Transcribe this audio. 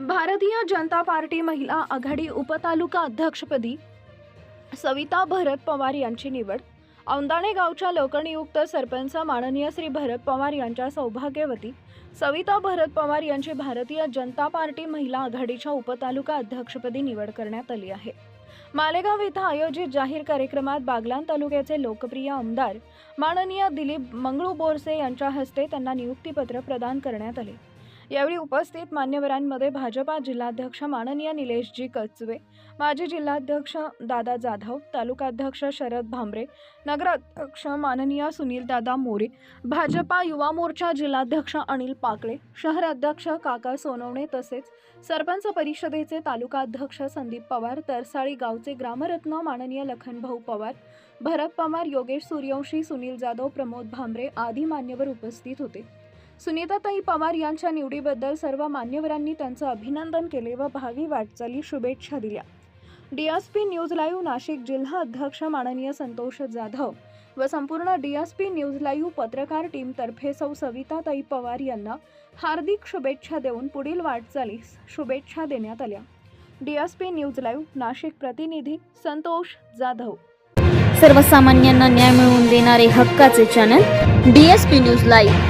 Bharatiya Janata party महिला आघाडी उपतालुका अध्यक्षपदी सविता भरत पवार यांची निवड. औंदाणे गावच्या लोकनियुक्त सरपंच माननीय श्री भरत पवार यांच्या सौभाग्यवती सविता भरत पवार यांची भारतीय जनता पार्टी महिला आघाडीच्या उपतालुका अध्यक्षपदी निवड करण्यात आली आहे. मालेगाव इथं आयोजित जाहीर कार्यक्रमात बागलान तालुक्याचे लोकप्रिय आमदार माननीय दिलीप मंगळू बोरसे यांच्या हस्ते त्यांना नियुक्तीपत्र प्रदान करण्यात आले. यावेळी उपस्थित मान्यवरांमध्ये भाजपा जिल्हाध्यक्ष माननीय निलेशजी कचवे माजी जिल्हाध्यक्ष दादा जाधव तालुकाध्यक्ष शरद भांबरे नगराध्यक्ष माननीय सुनीलदादा मोरे भाजपा युवा मोर्चा जिल्हाध्यक्ष अनिल पाकळे शहराध्यक्ष काका सोनवणे तसेच सरपंच परिषदेचे तालुकाध्यक्ष संदीप पवार तरसाळी गावचे ग्रामरत्न माननीय लखनभाऊ पवार भरत पवार योगेश सूर्यवंशी सुनील जाधव प्रमोद भांबरे आदी मान्यवर उपस्थित होते. सुनीताताई पवार यांच्या निवडीबद्दल सर्व मान्यवरांनी त्यांचं अभिनंदन केले व भावी वाटचाली शुभेच्छा दिल्या. डीएसपी न्यूज लाईव्ह नाशिक जिल्हा अध्यक्ष माननीय संतोष जाधव व संपूर्ण डीएसपी न्यूज लाईव्ह पत्रकार टीमतर्फे सौ सविताताई पवार यांना हार्दिक शुभेच्छा देऊन पुढील वाटचालीस शुभेच्छा देण्यात आल्या. डीएसपी न्यूज लाईव्ह नाशिक प्रतिनिधी संतोष जाधव. सर्वसामान्यांना न्याय मिळवून देणारे हक्काचे channel D S P news live.